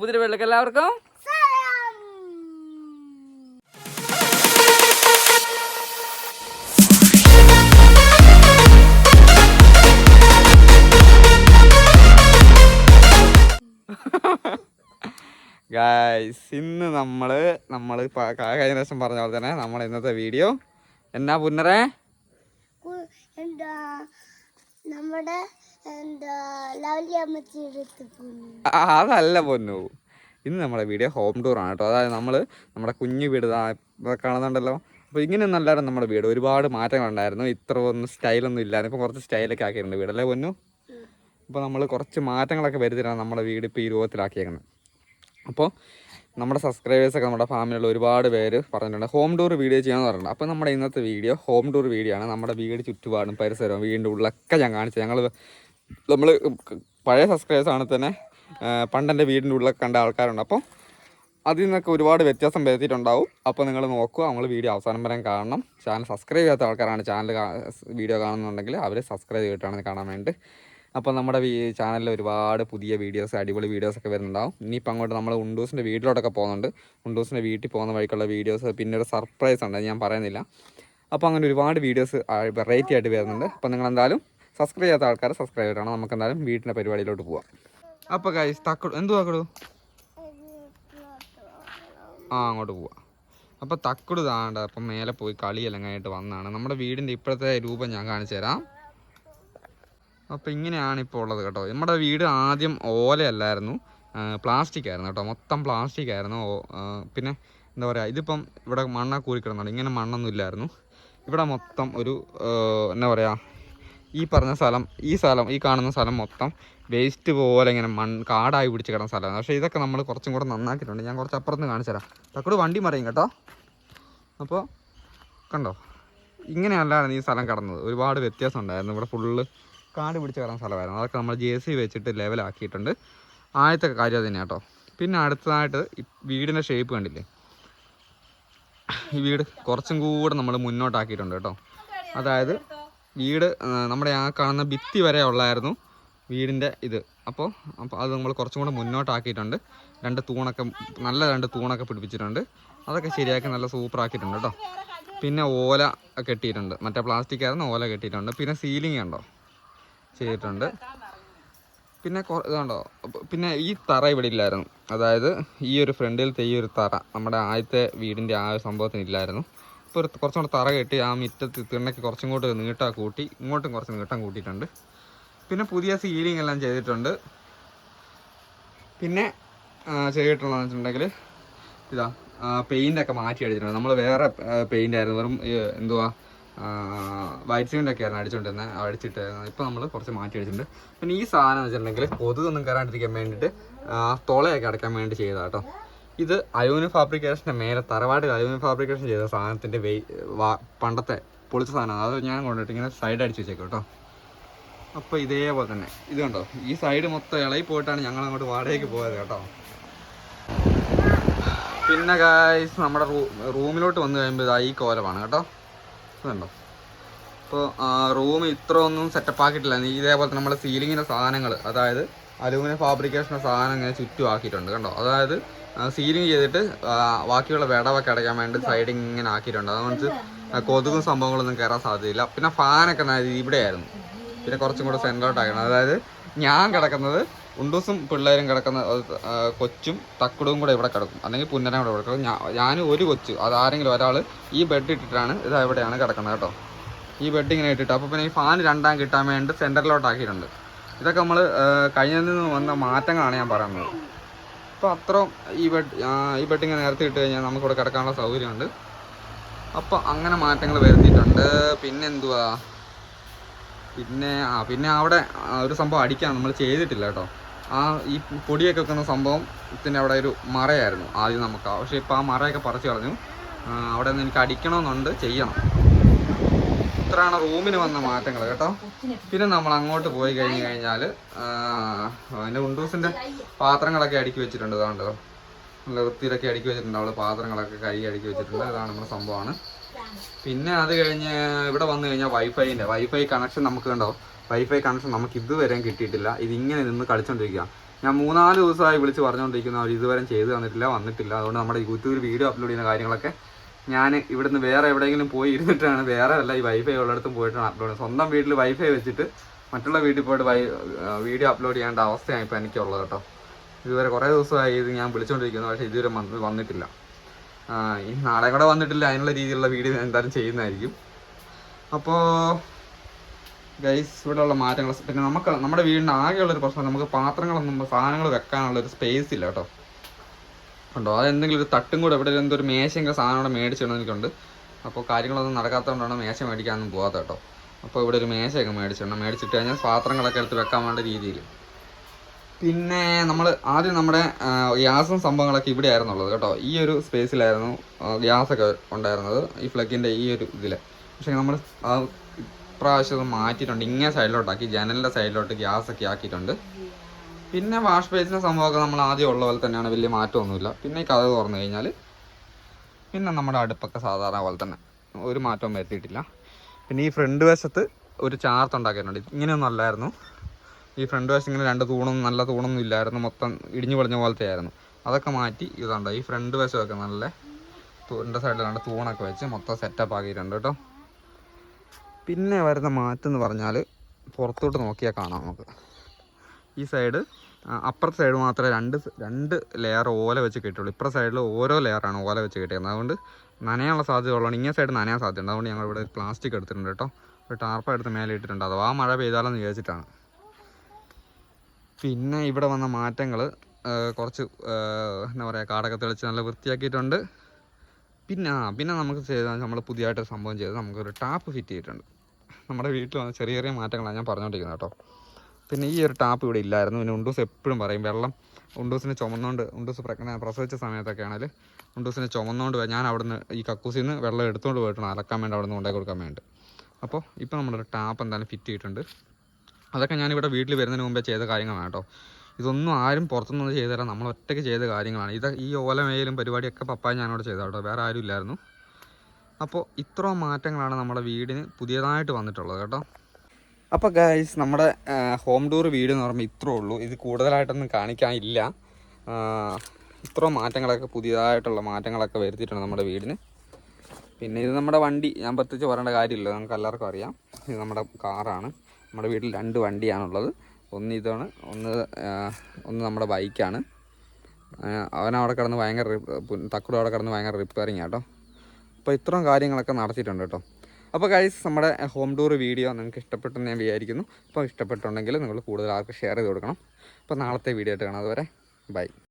പുതിയ വെള്ളക്ക് എല്ലാവർക്കും. ഗായ്സ് ഇന്ന് നമ്മൾ നമ്മൾ പ- ക- കഴിഞ്ഞ ദിവസം പറഞ്ഞ പോലെ തന്നെ നമ്മൾ ഇന്നത്തെ വീഡിയോ എന്നാ പുന്നറേ? എന്താ നമ്മുടെ അതല്ല പൊന്നു. ഇന്ന് നമ്മുടെ വീഡിയോ ഹോം ടൂർ ആണ് കേട്ടോ. അതായത് നമ്മൾ നമ്മുടെ കുഞ്ഞു വീട് കാണുന്നുണ്ടല്ലോ. അപ്പോൾ ഇങ്ങനെയൊന്നും അല്ലായിരുന്നു നമ്മുടെ വീട് ഒരുപാട് മാറ്റങ്ങളുണ്ടായിരുന്നു ഇത്ര ഒന്നും സ്റ്റൈലൊന്നും ഇല്ലായിരുന്നു. ഇപ്പോൾ കുറച്ച് സ്റ്റൈലൊക്കെ ആക്കിയിട്ടുണ്ട് വീടല്ലേ പൊന്നു? അപ്പോൾ നമ്മൾ കുറച്ച് മാറ്റങ്ങളൊക്കെ വരുത്തിയിട്ടാണ് നമ്മുടെ വീട് ഇപ്പോൾ ഈ രൂപത്തിലാക്കിയേക്കുന്നത്. അപ്പോൾ നമ്മുടെ സബ്സ്ക്രൈബേഴ്സൊക്കെ നമ്മുടെ ഫാമിലിയുള്ള ഒരുപാട് പേര് പറഞ്ഞിട്ടുണ്ട് ഹോം ടൂർ വീഡിയോ ചെയ്യാമെന്ന് പറഞ്ഞിട്ടുണ്ട്. അപ്പോൾ നമ്മുടെ ഇന്നത്തെ വീഡിയോ ഹോം ടൂർ വീഡിയോ ആണ്. നമ്മുടെ വീട് ചുറ്റുപാടും പരിസരവും വീടിന്റെ ഉള്ളിലൊക്കെ ഞാൻ കാണിച്ചത് ഞങ്ങൾ നമ്മൾ പഴയ സബ്സ്ക്രൈബേഴ്സ് ആണ് തന്നെ പണ്ടെന്റെ വീടിന്റെ ഉള്ളിലൊക്കെ കണ്ട ആൾക്കാരുണ്ട്. അപ്പോൾ അതിൽ നിന്നൊക്കെ ഒരുപാട് വ്യത്യാസം വരുത്തിയിട്ടുണ്ടാവും. അപ്പോൾ നിങ്ങൾ നോക്കുക നമ്മൾ വീഡിയോ അവസാനം വരെ കാണണം. ചാനൽ സബ്സ്ക്രൈബ് ചെയ്യാത്ത ആൾക്കാരാണ് ചാനൽ വീഡിയോ കാണുന്നുണ്ടെങ്കിൽ അവർ സബ്സ്ക്രൈബ് ചെയ്തിട്ടാണ് കാണാൻ വേണ്ടി. അപ്പോൾ നമ്മുടെ ചാനലിൽ ഒരുപാട് പുതിയ വീഡിയോസ് അടിപൊളി വീഡിയോസൊക്കെ വരുന്നുണ്ടാവും. ഇനിയിപ്പോൾ അങ്ങോട്ട് നമ്മൾ ഉണ്ടൂസിന്റെ വീട്ടിലോട്ടൊക്കെ പോകുന്നുണ്ട്. ഉണ്ടൂസിന്റെ വീട്ടിൽ പോകുന്ന വഴിക്കുള്ള വീഡിയോസ് പിന്നെ ഒരു സർപ്രൈസ് ഉണ്ട് ഞാൻ പറയുന്നില്ല. അപ്പോൾ അങ്ങനെ ഒരുപാട് വീഡിയോസ് വെറൈറ്റി ആയിട്ട് വരുന്നുണ്ട്. അപ്പോൾ നിങ്ങൾ എന്തായാലും സബ്സ്ക്രൈബ് ചെയ്യാത്ത ആൾക്കാർ സബ്സ്ക്രൈബ് ചെയ്യണം നമുക്ക് എന്തായാലും വീട്ടിന്റെ പരിപാടിയിലോട്ട് പോവാം. അപ്പോൾ കൈസ് തക്കടു എന്തു തക്കടു? ആ അങ്ങോട്ട് പോവാം. അപ്പോൾ തക്കുട് താണ്ട അപ്പം മേലെ പോയി കളിയെല്ലാം കഴിഞ്ഞിട്ട് വന്നാണ്. നമ്മുടെ വീടിന്റെ ഇപ്പോഴത്തെ രൂപം ഞാൻ കാണിച്ചു തരാം. അപ്പോൾ ഇങ്ങനെയാണ് ഇപ്പോൾ ഉള്ളത് കേട്ടോ. നമ്മുടെ വീട് ആദ്യം ഓലയല്ലായിരുന്നു. പ്ലാസ്റ്റിക് ആയിരുന്നു കേട്ടോ. മൊത്തം പ്ലാസ്റ്റിക് ആയിരുന്നു. പിന്നെ എന്താ പറയുക ഇതിപ്പം ഇവിടെ മണ്ണാ കൂറിക്കിടന്നുണ്ട് ഇങ്ങനെ മണ്ണൊന്നും ഇല്ലായിരുന്നു. ഇവിടെ മൊത്തം ഒരു എന്താ പറയുക ഈ പറഞ്ഞ സ്ഥലം ഈ സ്ഥലം ഈ കാണുന്ന സ്ഥലം മൊത്തം വേസ്റ്റ് പോലെ ഇങ്ങനെ മൺ കാടായി പിടിച്ച് കിടന്ന സ്ഥലമാണ്. പക്ഷേ ഇതൊക്കെ നമ്മൾ കുറച്ചും കൂടെ നന്നാക്കിയിട്ടുണ്ട്. ഞാൻ കുറച്ച് അപ്പുറത്ത് കാണിച്ചു തരാം. തക്കോട് വണ്ടി മറിയും കേട്ടോ. അപ്പോൾ കണ്ടോ? ഇങ്ങനെയല്ലായിരുന്നു ഈ സ്ഥലം കിടന്നത്. ഒരുപാട് വ്യത്യാസം ഉണ്ടായിരുന്നു. ഇവിടെ ഫുള്ള് കാട് പിടിച്ച് കിടന്ന സ്ഥലമായിരുന്നു. അതൊക്കെ നമ്മൾ ജെ സി വെച്ചിട്ട് ലെവലാക്കിയിട്ടുണ്ട് ആദ്യത്തെ കാര്യം അത് തന്നെയാണ് കേട്ടോ പിന്നെ അടുത്തതായിട്ട് വീടിന്റെ ഷേപ്പ് കണ്ടില്ലേ? ഈ വീട് കുറച്ചും കൂടെ നമ്മൾ മുന്നോട്ടാക്കിയിട്ടുണ്ട് കേട്ടോ. അതായത് വീട് നമ്മുടെ ആ കാണുന്ന ഭിത്തി വരെ ഉള്ളായിരുന്നു വീടിന്റെ ഇത്. അപ്പോൾ അപ്പോൾ അത് നമ്മൾ കുറച്ചും കൂടെ മുന്നോട്ടാക്കിയിട്ടുണ്ട്. രണ്ട് തൂണൊക്കെ നല്ല രണ്ട് തൂണൊക്കെ പിടിപ്പിച്ചിട്ടുണ്ട്. അതൊക്കെ ശരിയാക്കി നല്ല സൂപ്പറാക്കിയിട്ടുണ്ട് കേട്ടോ. പിന്നെ ഓല കെട്ടിയിട്ടുണ്ട്. മറ്റേ പ്ലാസ്റ്റിക് ആയിരുന്നു ഓല കെട്ടിയിട്ടുണ്ട്. പിന്നെ സീലിംഗ് ഉണ്ടോ? ചെയ്തിട്ടുണ്ട്. പിന്നെ ഇതുണ്ടോ? പിന്നെ ഈ തറ ഇവിടെ ഇല്ലായിരുന്നു. അതായത് ഈ ഒരു ഫ്രണ്ടിലത്തെ ഈ ഒരു തറ നമ്മുടെ ആദ്യത്തെ വീടിന്റെ ആ ഒരു സംഭവത്തിന് ഇല്ലായിരുന്നു. ഇപ്പോൾ കുറച്ചും കൂടെ തറ കെട്ടി ആ മിറ്റത്ത് തിണ്ണയ്ക്ക് കുറച്ചും കൂടെ നീട്ടാ കൂട്ടി ഇങ്ങോട്ടും കുറച്ച് നീട്ടം കൂട്ടിയിട്ടുണ്ട്. പിന്നെ പുതിയ സീലിംഗ് എല്ലാം ചെയ്തിട്ടുണ്ട്. പിന്നെ ചെയ്തിട്ടുള്ളതെന്ന് വെച്ചിട്ടുണ്ടെങ്കിൽ ഇതാ പെയിന്റ് ഒക്കെ മാറ്റി അടിച്ചിട്ടുണ്ട്. നമ്മൾ വേറെ പെയിന്റ് ആയിരുന്നു. വെറും എന്തുവാ വൈറ്റ് സിമെന്റ് ഒക്കെ ആയിരുന്നു അടിച്ചുകൊണ്ടിരുന്നത് അടിച്ചിട്ട് ഇപ്പോൾ നമ്മൾ കുറച്ച് മാറ്റി അടിച്ചിട്ടുണ്ട്. പിന്നെ ഈ സാധനം എന്ന് വെച്ചിട്ടുണ്ടെങ്കിൽ കൊതുകൊന്നും കയറാണ്ടിരിക്കാൻ വേണ്ടിയിട്ട് തുളയൊക്കെ അടയ്ക്കാൻ വേണ്ടി ചെയ്താട്ടോ ഇത് അയൂന് ഫാബ്രിക്കേഷന്റെ മേലെ തറവാട് അയൂന് ഫാബ്രിക്കേഷൻ ചെയ്ത സാധനത്തിന്റെ വെയ് പണ്ടത്തെ പൊളിച്ച സാധനമാണ്. അത് ഞാൻ കൊണ്ടിട്ട് ഇങ്ങനെ സൈഡ് അടിച്ച് വെച്ചേക്കും കേട്ടോ. അപ്പോൾ ഇതേപോലെ തന്നെ. ഇത് കണ്ടോ? ഈ സൈഡ് മൊത്തം ഇളകി പോയിട്ടാണ് ഞങ്ങൾ അങ്ങോട്ട് വാടകയ്ക്ക് പോയത് കേട്ടോ. പിന്നെ ഗായ്സ് നമ്മുടെ റൂമിലോട്ട് വന്നു കഴിയുമ്പോൾ ഇതാ ഈ കോലമാണ് കേട്ടോ. ഇതുണ്ടോ അപ്പോൾ റൂം ഇത്ര ഒന്നും സെറ്റപ്പ് ആക്കിയിട്ടില്ല. ഇതേപോലെ നമ്മുടെ സീലിങ്ങിന്റെ സാധനങ്ങൾ അതായത് അലൂമിനിയം ഫാബ്രിക്കേഷന്റെ സാധനം ഇങ്ങനെ ചുറ്റും ആക്കിയിട്ടുണ്ട് കണ്ടോ? അതായത് സീലിംഗ് ചെയ്തിട്ട് ബാക്കിയുള്ള വിടവൊക്കെ അടയ്ക്കാൻ വേണ്ടി സൈഡിങ് ഇങ്ങനെ ആക്കിയിട്ടുണ്ട്. അതുകൊണ്ട് കൊതുകും സംഭവങ്ങളൊന്നും കയറാൻ സാധ്യതയില്ല. പിന്നെ ഫാനൊക്കെ ഇവിടെയായിരുന്നു. പിന്നെ കുറച്ചും കൂടെ സെന്ററോട്ട് ആക്കണം അതായത് ഞാൻ കിടക്കുന്നത് ഉണ്ടൂസും പിള്ളേരും കിടക്കുന്ന കൊച്ചും തക്കുടും കൂടെ ഇവിടെ കിടക്കും. അല്ലെങ്കിൽ പുന്നരം കൂടെ ഇവിടെ കിടക്കും. ഞാൻ ഒരു കൊച്ചു. അതാരെങ്കിലും ഒരാൾ ഈ ബെഡ് ഇട്ടിട്ടാണ് ഇത് എവിടെയാണ് കിടക്കുന്നത് കേട്ടോ. ഈ ബെഡ് ഇങ്ങനെ ഇട്ടിട്ട്. അപ്പോൾ പിന്നെ ഈ ഫാൻ രണ്ടാം കിട്ടാൻ വേണ്ടി സെന്ററിലോട്ട് ആക്കിയിട്ടുണ്ട്. ഇതൊക്കെ നമ്മൾ കഴിഞ്ഞതിൽ നിന്ന് വന്ന മാറ്റങ്ങളാണ് ഞാൻ പറയുന്നത്. അപ്പോൾ അത്രയും ഈ ബെഡ് ഈ ബെഡ് ഇങ്ങനെ നേരത്തെ ഇട്ട് കഴിഞ്ഞാൽ നമുക്കിവിടെ കിടക്കാനുള്ള സൗകര്യമുണ്ട്. അപ്പോൾ അങ്ങനെ മാറ്റങ്ങൾ വരുത്തിയിട്ടുണ്ട്. പിന്നെന്തുവാ? പിന്നെ ആ പിന്നെ അവിടെ ഒരു സംഭവം അടിക്കാൻ നമ്മൾ ചെയ്തിട്ടില്ല കേട്ടോ. ആ ഈ പൊടിയൊക്കെ വെക്കുന്ന സംഭവം ഇതിന്റെ അവിടെ ഒരു മറയായിരുന്നു ആദ്യം നമുക്ക്. പക്ഷേ ഇപ്പോൾ ആ മറയൊക്കെ പറിച്ചു കളഞ്ഞു. അവിടെ നിന്ന് എനിക്ക് അടിക്കണമെന്നുണ്ട് ചെയ്യണം. ഇത്രയാണ് റൂമിന് വന്ന മാറ്റങ്ങൾ കേട്ടോ. പിന്നെ നമ്മൾ അങ്ങോട്ട് പോയി കഴിഞ്ഞു കഴിഞ്ഞാൽ അതിന്റെ ഉണ്ടൂസിന്റെ പാത്രങ്ങളൊക്കെ അടുക്കി വെച്ചിട്ടുണ്ട് അതുകൊണ്ട് നല്ല വൃത്തിയിലൊക്കെ അടുക്കി വെച്ചിട്ടുണ്ട് അവൾ പാത്രങ്ങളൊക്കെ കൈ അടുക്കി വെച്ചിട്ടുണ്ട് ഇതാണ് നമ്മുടെ സംഭവമാണ്. പിന്നെ അത് കഴിഞ്ഞ് ഇവിടെ വന്നു കഴിഞ്ഞാൽ വൈഫൈന്റെ വൈഫൈ കണക്ഷൻ നമുക്ക് കണ്ടോ. വൈഫൈ കണക്ഷൻ നമുക്ക് ഇതുവരെയും കിട്ടിയിട്ടില്ല. ഇത് ഇങ്ങനെ നിന്ന് കളിച്ചോണ്ടിരിക്കുക ഞാൻ മൂന്നാൽ ദിവസമായി വിളിച്ച് പറഞ്ഞുകൊണ്ടിരിക്കുന്ന അവർ ഇതുവരെ ചെയ്തു തന്നിട്ടില്ല വന്നിട്ടില്ല. അതുകൊണ്ട് നമ്മുടെ യൂട്യൂബിൽ വീഡിയോ അപ്ലോഡ് ചെയ്യുന്ന കാര്യങ്ങളൊക്കെ ഞാൻ ഇവിടുന്ന് വേറെ എവിടെയെങ്കിലും പോയി ഇരുന്നിട്ടാണ് വേറെ അല്ല ഈ വൈഫൈ ഉള്ളിടത്തും പോയിട്ടാണ് അപ്ലോഡ് സ്വന്തം വീട്ടിൽ വൈഫൈ വെച്ചിട്ട് മറ്റുള്ള വീട്ടിൽ പോയിട്ട് വൈ വീഡിയോ അപ്ലോഡ് ചെയ്യേണ്ട അവസ്ഥയാണ് ഇപ്പോൾ എനിക്കുള്ളത് കേട്ടോ. ഇതുവരെ കുറേ ദിവസമായി ഇത് ഞാൻ വിളിച്ചുകൊണ്ടിരിക്കുന്നു പക്ഷേ ഇതുവരെ വന്ന് വന്നിട്ടില്ല. ഈ നാളെ കൂടെ വന്നിട്ടില്ല. അതിനുള്ള രീതിയിലുള്ള വീഡിയോ എന്തായാലും ചെയ്യുന്നതായിരിക്കും. അപ്പോൾ ഗൈസ് ഇവിടെയുള്ള മാറ്റങ്ങൾ. പിന്നെ നമുക്ക് നമ്മുടെ വീടിന് ആകെയുള്ളൊരു പ്രശ്നം നമുക്ക് പാത്രങ്ങളൊന്നും സാധനങ്ങൾ വെക്കാനുള്ളൊരു സ്പേസ് ഇല്ല കേട്ടോ. ഉണ്ടോ? അതെന്തെങ്കിലും ഒരു തട്ടും കൂടെ ഇവിടെ എന്തൊരു മേശയെങ്കിൽ സാധനം കൂടെ മേടിച്ചിടണം എനിക്കുണ്ട്. അപ്പോൾ കാര്യങ്ങളൊന്നും നടക്കാത്തതുകൊണ്ടാണ് മേശ മേടിക്കാനൊന്നും പോകാത്ത കേട്ടോ. അപ്പോൾ ഇവിടെ ഒരു മേശയൊക്കെ മേടിച്ചിടണം മേടിച്ചിട്ട് കഴിഞ്ഞാൽ പാത്രങ്ങളൊക്കെ എടുത്ത് വെക്കാൻ വേണ്ട രീതിയിൽ പിന്നെ നമ്മൾ ആദ്യം നമ്മുടെ ഗ്യാസും സംഭവങ്ങളൊക്കെ ഇവിടെ ആയിരുന്നുള്ളത് കേട്ടോ. ഈ ഒരു സ്പേസിലായിരുന്നു ഗ്യാസൊക്കെ ഉണ്ടായിരുന്നത്. ഈ ഫ്ലഗിന്റെ ഈ ഒരു ഇതിൽ പക്ഷേ നമ്മൾ ആ ഇപ്രാവശ്യം അത് മാറ്റിയിട്ടുണ്ട്. ഇങ്ങനെ സൈഡിലോട്ടാക്കി ജനലിന്റെ സൈഡിലോട്ട് ഗ്യാസൊക്കെ ആക്കിയിട്ടുണ്ട്. പിന്നെ വാഷ് ബേസിന്റെ സംഭവമൊക്കെ നമ്മൾ ആദ്യം ഉള്ള പോലെ തന്നെയാണ് വലിയ മാറ്റമൊന്നുമില്ല. പിന്നെ ഈ കഥ തുറന്നു കഴിഞ്ഞാൽ പിന്നെ നമ്മുടെ അടുപ്പൊക്കെ സാധാരണ പോലെ തന്നെ ഒരു മാറ്റവും വരുത്തിയിട്ടില്ല. പിന്നെ ഈ ഫ്രണ്ട് വശത്ത് ഒരു ചാർത്ത് ഉണ്ടാക്കിയിട്ടുണ്ട്. ഇങ്ങനെയൊന്നും അല്ലായിരുന്നു. ഈ ഫ്രണ്ട് വശം ഇങ്ങനെ രണ്ട് തൂണൊന്നും നല്ല തൂണൊന്നും ഇല്ലായിരുന്നു. മൊത്തം ഇടിഞ്ഞു പൊളിഞ്ഞ പോലത്തെ ആയിരുന്നു. അതൊക്കെ മാറ്റി ഇതുണ്ട് ഈ ഫ്രണ്ട് വശമൊക്കെ നല്ല തൂണിന്റെ സൈഡിൽ രണ്ട് തൂണൊക്കെ വെച്ച് മൊത്തം സെറ്റപ്പ് ആക്കിയിട്ടുണ്ട് കേട്ടോ. പിന്നെ വരുന്ന മാറ്റം എന്ന് പറഞ്ഞാൽ പുറത്തോട്ട് നോക്കിയാൽ കാണാം നമുക്ക്. ഈ സൈഡ് അപ്പുറത്തെ സൈഡ് മാത്രമേ രണ്ട് രണ്ട് ലെയർ ഓല വെച്ച് കിട്ടുള്ളൂ ഇപ്പുറ സൈഡിൽ ഓരോ ലെയറാണ് ഓല വെച്ച് കിട്ടിയത് അതുകൊണ്ട് നനയാനുള്ള സാധ്യത ഉള്ളതുകൊണ്ട് ഇങ്ങനെ സൈഡ് നനയാൻ സാധ്യതയുണ്ട്. അതുകൊണ്ട് ഞങ്ങൾ ഇവിടെ പ്ലാസ്റ്റിക് എടുത്തിട്ടുണ്ട് കേട്ടോ. ഒരു ടാർപ്പ എടുത്ത് മേലെ ഇട്ടിട്ടുണ്ട്. അഥവാ മഴ പെയ്താലെന്ന് വിചാരിച്ചിട്ടാണ്. പിന്നെ ഇവിടെ വന്ന മാറ്റങ്ങൾ കുറച്ച് എന്താ പറയുക കാടൊക്കെ തെളിച്ച് നല്ല വൃത്തിയാക്കിയിട്ടുണ്ട്. പിന്നെ ആ പിന്നെ നമുക്ക് ചെയ്ത നമ്മൾ പുതിയതായിട്ട് സംഭവം ചെയ്ത് നമുക്കൊരു ടാപ്പ് ഫിറ്റ് ചെയ്തിട്ടുണ്ട്. നമ്മുടെ വീട്ടിൽ വന്ന ചെറിയ ചെറിയ മാറ്റങ്ങളാണ് ഞാൻ പറഞ്ഞുകൊണ്ടിരിക്കുന്നത് കേട്ടോ. പിന്നെ ഈ ഒരു ടാപ്പ് ഇവിടെ ഇല്ലായിരുന്നു. പിന്നെ ഉണ്ടൂസ് എപ്പോഴും പറയും വെള്ളം ഉണ്ടൂസിന് ചുമന്നുകൊണ്ട് ഉണ്ടൂസ് പ്രഗ്ന പ്രസവിച്ച സമയത്തൊക്കെ ആണെങ്കിൽ ഉണ്ടൂസിനെ ചുമന്നുകൊണ്ട് ഞാൻ അവിടുന്ന് ഈ കക്കൂസിൽ നിന്ന് വെള്ളം എടുത്തുകൊണ്ട് പോയിട്ടാണ് അലക്കാൻ വേണ്ടി അവിടെ നിന്ന് കൊടുക്കാൻ വേണ്ടി. അപ്പോൾ ഇപ്പോൾ നമ്മളൊരു ടാപ്പ് എന്തായാലും ഫിറ്റ് ചെയ്തിട്ടുണ്ട്. അതൊക്കെ ഞാനിവിടെ വീട്ടിൽ വരുന്നതിന് മുമ്പേ ചെയ്ത കാര്യങ്ങളാണ് കേട്ടോ. ഇതൊന്നും ആരും പുറത്തുനിന്ന് ചെയ്തു തരാം നമ്മൾ ഒറ്റയ്ക്ക് ചെയ്ത കാര്യങ്ങളാണ്. ഇത് ഈ ഓല മേലും പരിപാടിയൊക്കെ പപ്പായ ഞാനവിടെ ചെയ്ത കേട്ടോ വേറെ ആരും ഇല്ലായിരുന്നു. അപ്പോൾ ഇത്രയും മാറ്റങ്ങളാണ് നമ്മുടെ വീടിന് പുതിയതായിട്ട് വന്നിട്ടുള്ളത് കേട്ടോ. അപ്പോൾ ഗൈസ് നമ്മുടെ ഹോം ടൂർ വീട് എന്ന് പറയുമ്പോൾ ഇത്രേ ഉള്ളൂ. ഇത് കൂടുതലായിട്ടൊന്നും കാണിക്കാനില്ല. ഇത്ര മാറ്റങ്ങളൊക്കെ പുതിയതായിട്ടുള്ള മാറ്റങ്ങളൊക്കെ വരുത്തിയിട്ടുണ്ട് നമ്മുടെ വീടിന്. പിന്നെ ഇത് നമ്മുടെ വണ്ടി. ഞാൻ പ്രത്യേകിച്ച് പറയേണ്ട കാര്യമില്ല. നമുക്ക് എല്ലാവർക്കും അറിയാം. ഇത് നമ്മുടെ കാറാണ്. നമ്മുടെ വീട്ടിൽ രണ്ട് വണ്ടിയാണുള്ളത്. ഒന്ന് ഇതാണ് ഒന്ന് ഒന്ന് നമ്മുടെ ബൈക്കാണ്. അവനവിടെ കിടന്ന് ഭയങ്കര തക്കുടു അവിടെ കിടന്ന് ഭയങ്കര റിപ്പയറിങ് കേട്ടോ അപ്പോൾ ഇത്രയും കാര്യങ്ങളൊക്കെ നടത്തിയിട്ടുണ്ട് കേട്ടോ അപ്പോൾ ഗൈസ് നമ്മുടെ ഹോം ടൂർ വീഡിയോ നിങ്ങൾക്ക് ഇഷ്ടപ്പെട്ടെന്ന് ഞാൻ വിചാരിക്കുന്നു. അപ്പോൾ ഇഷ്ടപ്പെട്ടുണ്ടെങ്കിൽ നിങ്ങൾ കൂടുതൽ ആൾക്ക് ഷെയർ ചെയ്ത് കൊടുക്കണം. അപ്പോൾ നാളത്തെ വീഡിയോ ആയിട്ട് കാണാം. അതുവരെ ബൈ